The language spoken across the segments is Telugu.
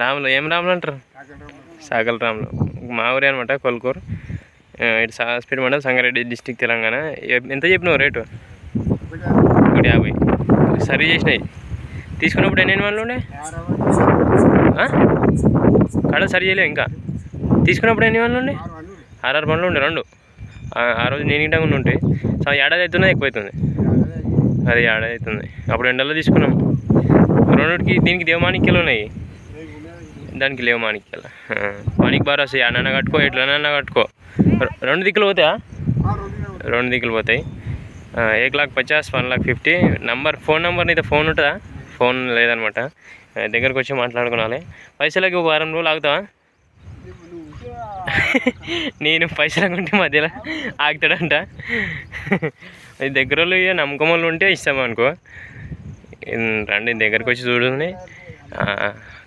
రాములు. ఏం రాములు అంటారు? రాములు సాగల రాములు. మా ఊరే అనమాట కొల్కూరు. ఇటు సాస్పేట మండలం సంగారెడ్డి డిస్టిక్ తెలంగాణ. ఎంత చెప్పినావు రేటు? ఒకటి యాభై. సరి చేసినాయి. తీసుకున్నప్పుడు ఎన్ని వాళ్ళు ఉండే? కడ సరి చేయలేవు ఇంకా. తీసుకున్నప్పుడు ఎన్ని వాళ్ళు ఉండే? ఆరు ఆర్ఆర్ పనులు ఉండే రెండు. ఆ రోజు నేను ఇంటా ఉంటే సో ఏడాది అవుతున్నది ఎక్కువ అవుతుంది అది ఏడాది అవుతుంది అప్పుడు ఎండలో తీసుకున్నాం. రెండుకి దీనికి దేవమాణిక్యాలు ఉన్నాయి. దానికి లేవు మానికి పనికి బాగా వస్తాయి అన్న కట్టుకో ఎట్లనన్నా కట్టుకో. రెండు దిక్కులు పోతాయా? రెండు దిక్కులు పోతాయి. ఏక్ lakh పచాస్ one lakh fifty. Number phone number అయితే ఫోన్ ఉంటుందా? ఫోన్ లేదనమాట. దగ్గరకు వచ్చి మాట్లాడుకోవాలి పైసలకి ఒక వారం రోజులు ఆగుతావా? నేను పైసలు ఉంటే మధ్యలో ఆగుతాడంట. దగ్గరలో ఇక నమ్మకం వాళ్ళు ఉంటే ఇస్తామనుకో రండి దగ్గరికి వచ్చి చూడండి.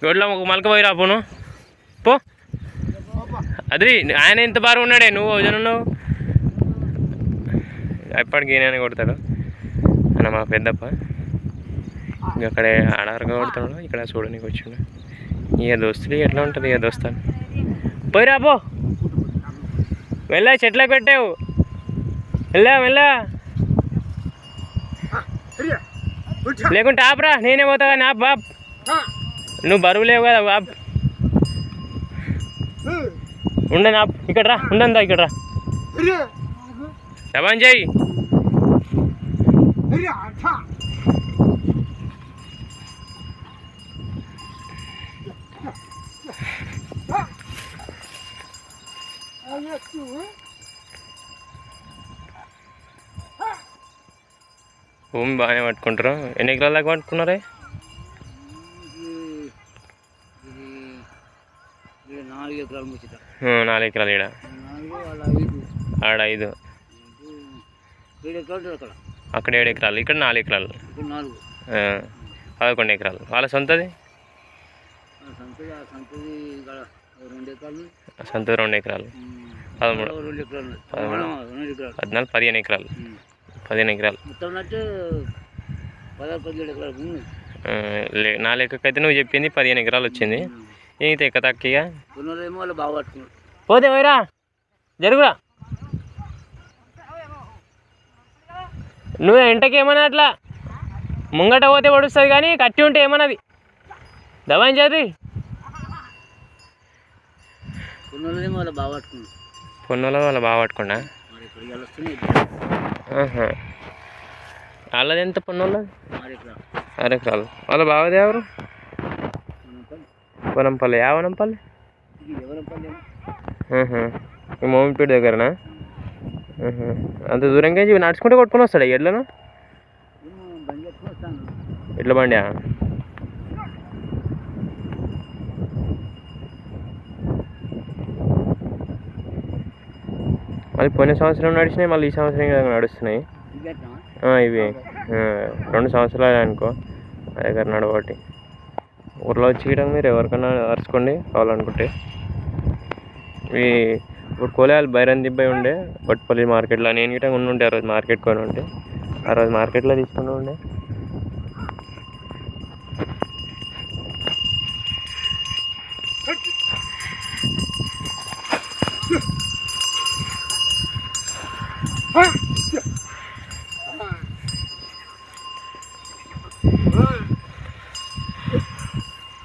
గొడ్ల ఒక మలక పోయి రా పోను. పో. అది ఆయన ఎంత బాగా ఉన్నాడే నువ్వు వజన ఉన్నావు ఎప్పటికి ఈయన కొడతాడు. అన్న మా పెద్దప్ప. ఇంక అక్కడే ఆడారుగా కొడుతున్నాడు ఇక్కడ చూడడానికి వచ్చిండు. ఇక దోస్తులు ఎట్లా ఉంటుంది ఇక దోస్తాను పోయిరా పో. వెళ్ళా చెట్లకు పెట్టావు. వెళ్ళా వెళ్ళా. లేకుంటే ఆపరా నేనే పోతా కానీ ఆప్ బాబ్ నువ్వు బరువు లేవు కదా బాబ్. ఉండను ఆప్. ఇక్కడ రా ఉండందా ఇక్కడ రా. జబాన్ చేయి. భూమి బాగానే పట్టుకుంటారు. ఎన్ని ఎకరాల దాకా పట్టుకున్నారే? నాలుగు ఎకరాలు ముచ్చట. నాలుగు ఎకరాలు ఈడ. ఆడ ఐదు. అక్కడ. ఏడు ఎకరాలు ఇక్కడ నాలుగు ఎకరాలు. పదకొండు ఎకరాలు. వాళ్ళ సొంతది? ఆ సంతది ఆ సంతది ఇక్కడ రెండు ఎకరాలు. సొంత రెండు ఎకరాలు. పదమూడు. పదమూడు. పద్నాలుగు పదిహేను ఎకరాలు. పదిహేను ఎకరాలు. నా లెక్కకైతే నువ్వు చెప్పింది పదిహేను ఎకరాలు వచ్చింది. ఈత ఎక్క బాగా పట్టుకున్నారు పోతే పోయిరా జరుగురా. నువ్వు ఎంటకి ఏమన్నా అట్లా ముంగట పోతే పడుస్తుంది కానీ కట్టి ఉంటే ఏమన్నది? దవాయి చదివి బాగా పొన్నులో వాళ్ళ బాగా ఆహా. వాళ్ళది ఎంత పొన్నులో ఎకరాలు వాళ్ళ బావది ఎవరు? వనంపల్లి యా వనంపల్లి. ఈ మోమిపేట దగ్గరనా. అంత దూరంగా ఇవి నడుచుకుంటే కొట్టుకొని వస్తాడా ఎడ్లను? ఎడ్ల బండి మళ్ళీ పోయిన సంవత్సరం నడిచినాయి మళ్ళీ ఈ సంవత్సరం నడుస్తున్నాయి. ఇవి రెండు సంవత్సరాలు అనుకో. మా దగ్గర నడవటి. ఊర్లో వచ్చి గిటం మీరు ఎవరికైనా అరుచుకోండి కావాలనుకుంటే. ఈ ఇప్పుడు కోలాయాలు బైరన్ దిబ్బై ఉండే కొట్టుపల్లి మార్కెట్లో నేను గిట్ట ఉండి ఉండే ఆ రోజు మార్కెట్ కొని ఉంటే. ఆ రోజు మార్కెట్లో తీసుకుని ఉండే.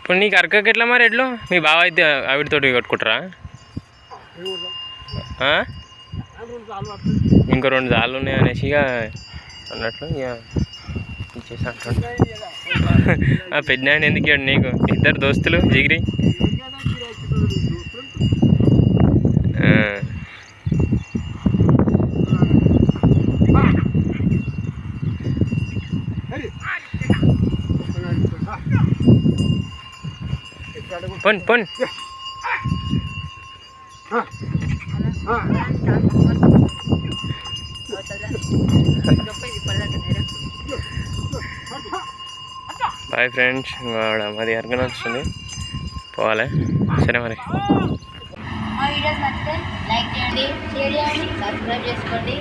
ఇప్పుడు నీకు అరకకి ఎట్లా మరి ఎట్లు మీ బావ అయితే ఆవిడతోటి కట్టుకుంటారా? ఇంకో రెండు జాలు ఉన్నాయి అనేసి ఇక అన్నట్లు ఇక ఇచ్చేసి ఆ పెద్ద ఎందుకు నీకు? ఇద్దరు దోస్తులు జిగిరి ఆ. పొన్ పొన్ బాయ్ ఫ్రెండ్స్ వాడ మాది అరగన వస్తుంది పోవాలి. సరే మరి. మా వీడియోస్ నచ్చితే లైక్ చేయండి షేర్ చేయండి సబ్స్క్రైబ్ చేసుకోండి.